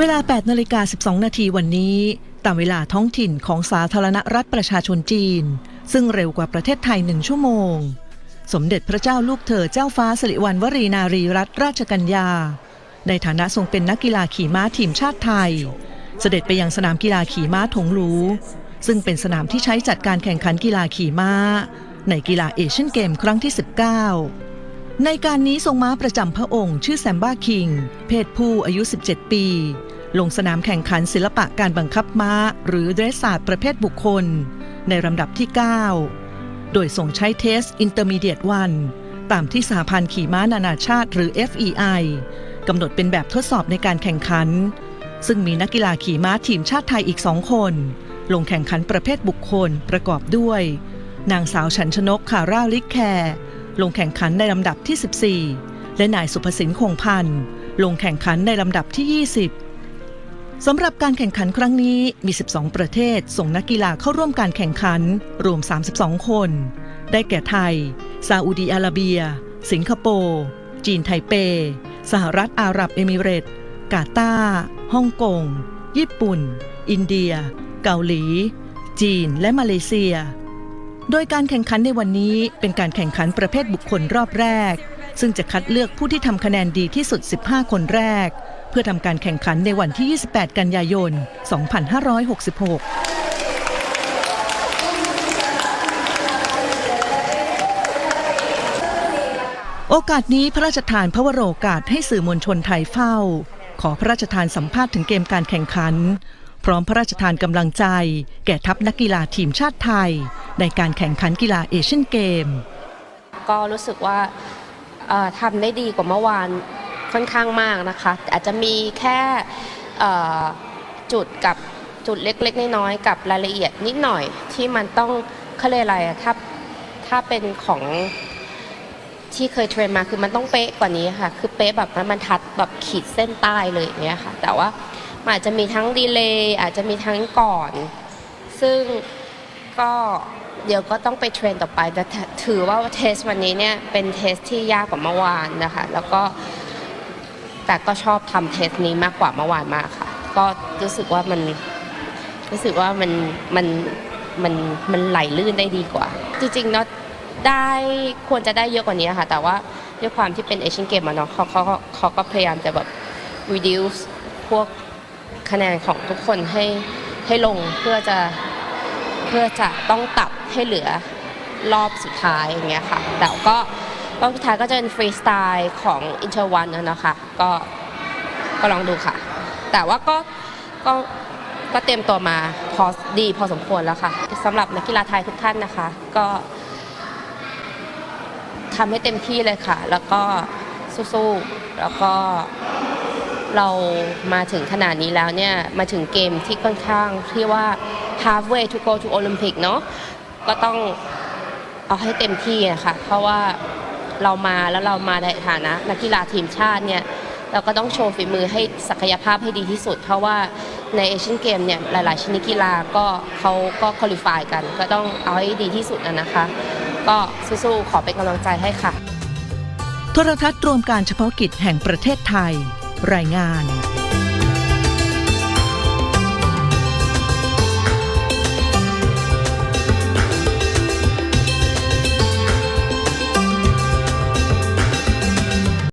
เวลา 8นาฬิกา12 นาทีวันนี้ ตามเวลาท้องถิ่นของสาธารณรัฐประชาชนจีน ซึ่งเร็วกว่าประเทศไทยหนึ่งชั่วโมง สมเด็จพระเจ้าลูกเธอเจ้าฟ้าสิริวัณวรีนารีรัตนราชกัญญา ในฐานะทรงเป็นนักกีฬาขี่ม้าทีมชาติไทย เสด็จไปยังสนามกีฬาขี่ม้าถงหลูซึ่งเป็นสนามที่ใช้จัดการแข่งขันกีฬาขี่ม้า ในกีฬาเอเชียนเกมครั้งที่ 19 ในการนี้ทรงม้าประจำพระองค์ ชื่อแซมบ้าคิง เพศผู้อายุ 17 ปี ลงสนามแข่งขันศิลปะการบังคับม้า หรือเดรสศาสตร์ประเภทบุคคล ในลำดับที่ 9 โดยส่งใช้เทสอินเตอร์มีเดียตวันตามที่สหพันธ์ขี่ม้านานาชาติ หรือ FEI กำหนดเป็นแบบทดสอบในการแข่งขัน ซึ่งมีนักกีฬาขี่ม้าทีมชาติไทยอีกสองคน ลงแข่งขันประเภทบุคคลประกอบด้วย นางสาวฉันชนกคาร่าลิกแคร์ลงแข่งขันในลำดับที่ 14 และนายสุภสินคงพันธ์ลงแข่งขันในลำดับที่ 20 สำหรับการแข่งขันครั้งนี้มี 12 ประเทศส่งนักกีฬาเข้าร่วมการแข่งขัน รวม 32 คน ได้แก่ไทย ซาอุดีอาระเบีย สิงคโปร์ จีนไทเป สหรัฐอาหรับเอมิเรตส์กาตาร์ฮ่องกง ญี่ปุ่น อินเดีย เกาหลี จีน และมาเลเซีย โดยการแข่งขันในวันนี้เป็นการแข่งขันประเภทบุคคลรอบแรก ซึ่งจะคัดเลือกผู้ที่ทำคะแนนดีที่สุด 15 คนแรก เพื่อทำการแข่งขันในวันที่ 28 กันยายน 2566โอกาสนี้พระราชทานพระวโรกาสให้สื่อมวลชนไทยเฝ้า ขอพระราชทานสัมภาษณ์ถึงเกมการแข่งขัน พร้อมพระราชทานกำลังใจ แก่ทัพนักกีฬาทีมชาติไทย ในการแข่งขันกีฬาเอเชียนเกม ก็รู้สึกว่าทำได้ดีกว่าเมื่อวาน ค่อนข้างมากนะคะ อาจจะมีแค่จุดกับจุดเล็กๆน้อยๆกับรายละเอียดนิดหน่อยที่มันต้องเขาเรียกอะไรอะถ้าถ้าเป็นของที่เคยเทรนมาคือมันต้องเป๊ะกว่านี้ค่ะ คือเป๊ะแบบมันทัดแบบขีดเส้นใต้เลยอย่างเงี้ยค่ะ แต่ว่ามันอาจจะมีทั้งดีเลย์อาจจะมีทั้งก่อน ซึ่งก็เดี๋ยวก็ต้องไปเทรนต่อไปแต่ถือว่าเทสวันนี้เนี่ยเป็นเทสที่ยากกว่าเมื่อวานนะคะ แล้วก็ แต่ก็ชอบทำเทสนี้มากกว่าเมื่อวานมากค่ะ ก็รู้สึกว่ามันรู้สึกว่ามันมันมันมันไหลลื่นได้ดีกว่า จริงๆเนาะได้ควรจะได้เยอะกว่านี้ค่ะ แต่ว่าด้วยความที่เป็นเอเชียนเกมอะเนาะเขาเขาเขาก็พยายามจะแบบ reduce พวกคะแนนของทุกคนให้ให้ลงเพื่อจะเพื่อจะต้องตัดให้เหลือรอบสุดท้ายอย่างเงี้ยค่ะ แต่ก็ รอบสุดท้ายก็จะเป็นฟรีสไตล์ของอินเทอร์วันนะคะ ก็ก็ลองดูค่ะ แต่ว่าก็ก็ก็เตรียมตัวมาพอดีพอสมควรแล้วค่ะสำหรับนักกีฬาไทยทุกท่านนะคะ ก็ทำให้เต็มที่เลยค่ะ แล้วก็สู้ๆ แล้วก็เรามาถึงขนาดนี้แล้วเนี่ย มาถึงเกมที่ค่อนข้างที่ว่า halfway to go to Olympic เนาะก็ต้องเอาให้เต็มที่อะคะเพราะว่า เรามาแล้วเรามาในฐานะนักกีฬาทีมชาติเนี่ยเราก็ต้องโชว์ฝีมือให้ศักยภาพให้ดีที่สุด เพราะว่าในเอเชียนเกมเนี่ยหลาย ๆ ชนิดกีฬาก็เขาก็คุริฟายกัน ก็ต้องเอาให้ดีที่สุดนะคะ ก็สู้ๆขอเป็นกำลังใจให้ค่ะ โทรทัศน์รวมการเฉพาะกิจแห่งประเทศไทย รายงาน